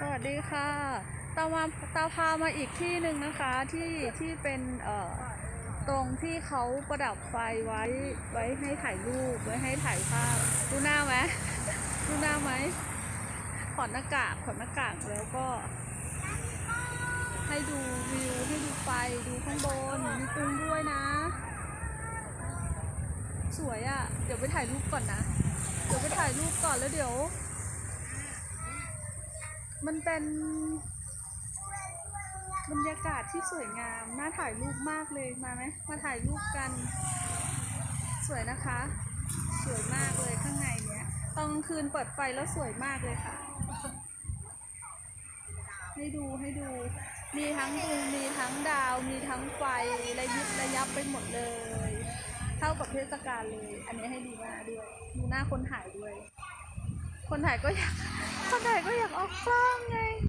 สวัสดีค่ะตามาตาพามาอีกที่หนึ่งนะคะที่ที่เป็นเอ่อตรงที่เขาประดับไฟไว้ไว้ให้ถ่ายรูปไว้ให้ถ่ายภาพดูหน้าไหมดูหน้าไหมถอดหน้ากากถอดหน้ากากแล้วก็ ให้ดูวิวให้ดูไฟดูข้างบนมีตุงด้วยนะ สวยอะ่ะ เดี๋ยวไปถ่ายรูปก่อนนะ เดี๋ยวไปถ่ายรูปก่อนแล้วเดี๋ยว มันเป็นบรรยากาศที่สวยงาม น่าถ่ายรูปมากเลย มาไหม มาถ่ายรูปกัน สวยนะคะ สวยมากเลยข้างในเนี้ย ตอนคืนเปิดไฟแล้วสวยมากเลยค่ะ ให้ดูให้ดู มีทั้งดูมีทั้งดาว มีทั้งไฟระยิบระยับไปหมดเลยเท่ากับเทศกาลเลย อันนี้ให้ดูหน้าด้วย ดูหน้าคนถ่ายด้วย คนถ่ายก็อยาก คนไ个人？我装ยั